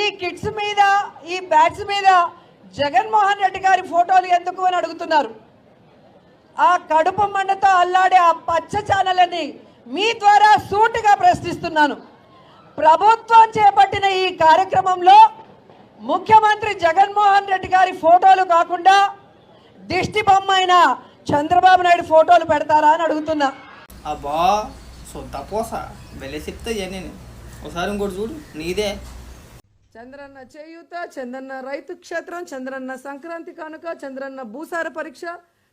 ఈ కిడ్స్ మీద ఈ బ్యాట్స్ మీద జగన్మోహన్ రెడ్డి గారి ఫోటోలు ఎందుకు అని అడుగుతున్నారు. ఆ కడుపు మండతో అల్లాడే ఆ పచ్చ ఛానల్ని మీ ద్వారా సూటిగా ప్రశ్నిస్తున్నాను. ప్రభుత్వం చేపట్టిన ఈ కార్యక్రమంలో ముఖ్యమంత్రి జగన్మోహన్ రెడ్డి గారి ఫోటోలు కాకుండా దిష్టి బొమ్మ అయిన చంద్రబాబు నాయుడు ఫోటోలు పెడతారా అని అడుగుతున్నా. అబ్బా సొంత పోస వెళ్ళే చెప్తా ఒకసారి ఇంకోటి చూడు నీదే. చంద్రన్న చేయూత చంద్రన్న రైతు క్షేత్రం చంద్రన్న సంక్రాంతి కానుక చంద్రన్న భూసార పరీక్ష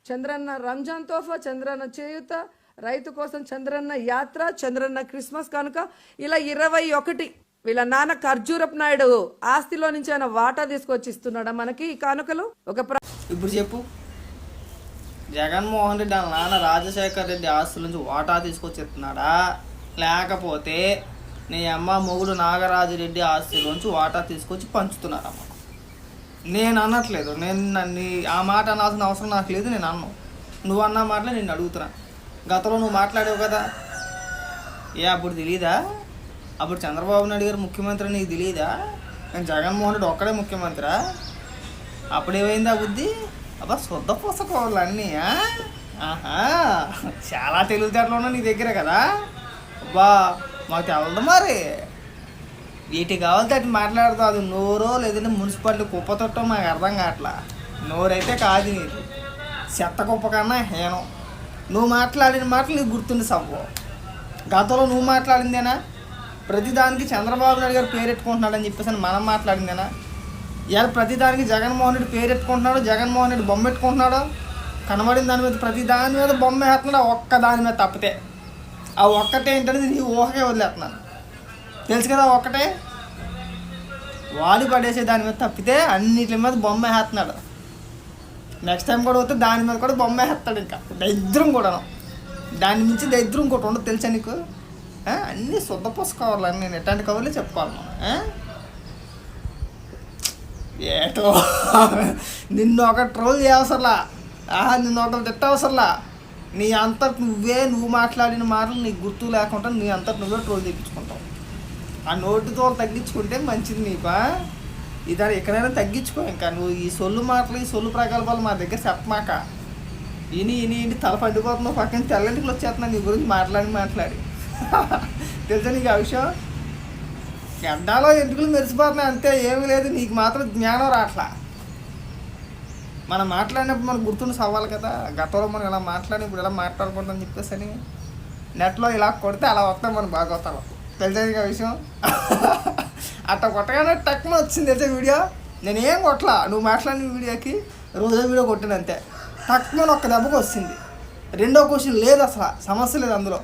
చంద్రన్న రంజాన్ తోఫా చంద్రన్న చేయూత రైతు కోసం చంద్రన్న యాత్ర చంద్రన్న క్రిస్మస్ కానుక. ఇలా ఇరవై ఒకటి వీళ్ళ నాన్న ఖర్జూరప్ నాయుడు ఆస్తిలో నుంచి ఆయన వాటా తీసుకొచ్చి ఇస్తున్నాడా మనకి ఈ కానుకలు? ఒక ప్ర- ఇప్పుడు చెప్పు. జగన్మోహన్ రెడ్డి వాళ్ళ నాన్న రాజశేఖర్ రెడ్డి ఆస్తుల నుంచి వాటా తీసుకొచ్చి ఇస్తున్నాడా? లేకపోతే నీ అమ్మ మొగుడు నాగరాజు రెడ్డి ఆస్తిలోంచి వాటా తీసుకొచ్చి పంచుతున్నారమ్మ. నేను అనట్లేదు. నేను నన్ను ఆ మాట అనాల్సిన అవసరం నాకు లేదు నేను అన్నాను నువ్వు అన్న మాటలే నేను అడుగుతున్నా. గతంలో నువ్వు మాట్లాడావు కదా. ఏ అప్పుడు తెలియదా అప్పుడు చంద్రబాబు నాయుడు గారు ముఖ్యమంత్రి నీకు తెలియదా నేను జగన్మోహన్ రెడ్డి ఒక్కడే ముఖ్యమంత్రా. అప్పుడు ఏమైందా బుద్ధి? అబ్బా శుద్ధ పుస్తకాలు అన్నీ ఆహా. చాలా తెలివితేటలు ఉన్నా నీ దగ్గర కదా. అబ్బా మాకు తెలదు మరి. వీటి కావాలంటే అటు మాట్లాడుతావు అది నోరో లేదంటే మున్సిపాలిటీ కుప్ప తొట్టో మాకు అర్థం కావట్లా. నోరైతే కాదు నీకు చెత్త కుప్ప కన్నా హీనం. నువ్వు మాట్లాడిన మాటలు నీకు గుర్తుంది సవ్వు. గతంలో నువ్వు మాట్లాడిందేనా? ప్రతిదానికి చంద్రబాబు నాయుడు గారు పేరెట్టుకుంటున్నాడని చెప్పేసి మనం మాట్లాడిందేనా? ఇవాళ ప్రతిదానికి జగన్మోహన్ రెడ్డి పేరెట్టుకుంటున్నాడు జగన్మోహన్ రెడ్డి బొమ్మ పెట్టుకుంటున్నాడు కనబడిన దాని మీద ప్రతి దాని మీద బొమ్మ వేస్తున్నాడు ఒక్క దాని మీద తప్పితే. ఆ ఒక్కటే ఏంటనేది నీ ఊహకే వదిలేస్తున్నాను. తెలుసు కదా ఒక్కటే? వాడి పడేసే దాని మీద తప్పితే అన్నిటి మీద బొమ్మ వేస్తున్నాడు. నెక్స్ట్ టైం కూడా పోతే దాని మీద కూడా బొమ్మ వేస్తాడు ఇంకా. దరిద్రం కూడాను. దాని మించి దరిద్రం ఇంకోటి ఉండదు తెలుసా నీకు? అన్నీ శుద్ధ పుస్తకాలు నేను ఎట్లాంటి కవర్లే చెప్పుకోవాలి మనం ఏటో నిన్ను ఒక ట్రోల్ చేయవసరలా. ఆహా నిన్ను ఒకరు తిట్టవసరలా. నీ అంతట నువ్వే నువ్వు మాట్లాడిన మాటలు నీకు గుర్తు లేకుండా నీ అంతట నువ్వే ట్రోల్ తెప్పించుకుంటావు ఆ నోటితో తగ్గించుకుంటే మంచిది నీకు ఆ? ఎక్కడైనా తగ్గించుకో ఇంకా. నువ్వు ఈ సొల్లు మాటలు ఈ సొల్లు ప్రకల్పాలు మా దగ్గర చెప్పమాక. ఇని ఇని ఇంటి తల పండిపోతున్నావు పక్కన తెల్లంటికి వచ్చేస్తున్నాను నీ గురించి మాట్లాడి మాట్లాడి. తెలుసా నీకు ఆ విషయం? గడ్డాలో ఎంటుకలు మెరిసిపోతున్నాయి అంతే. ఏమీ లేదు నీకు మాత్రం జ్ఞానం రాట్లా. మనం మాట్లాడినప్పుడు మనకు గుర్తుండి సవ్వాలి కదా. గతంలో మనం ఇలా మాట్లాడి ఇప్పుడు ఇలా మాట్లాడుకుంటాం చెప్పేసి అని నెట్లో ఇలా కొడితే అలా వస్తాం మనం బాగోతాం తెలిసేది నీకు ఆ విషయం? అట్ట కొట్టగానే టక్మ వచ్చింది తెలిసే వీడియో? నేను ఏం కొట్టలా? నువ్వు మాట్లాడిన వీడియోకి రోజు వీడియో కొట్టినంతే టక్మని ఒక్క దెబ్బకు వచ్చింది. రెండో క్వశ్చన్ లేదు అసలు. సమస్య లేదు అందులో.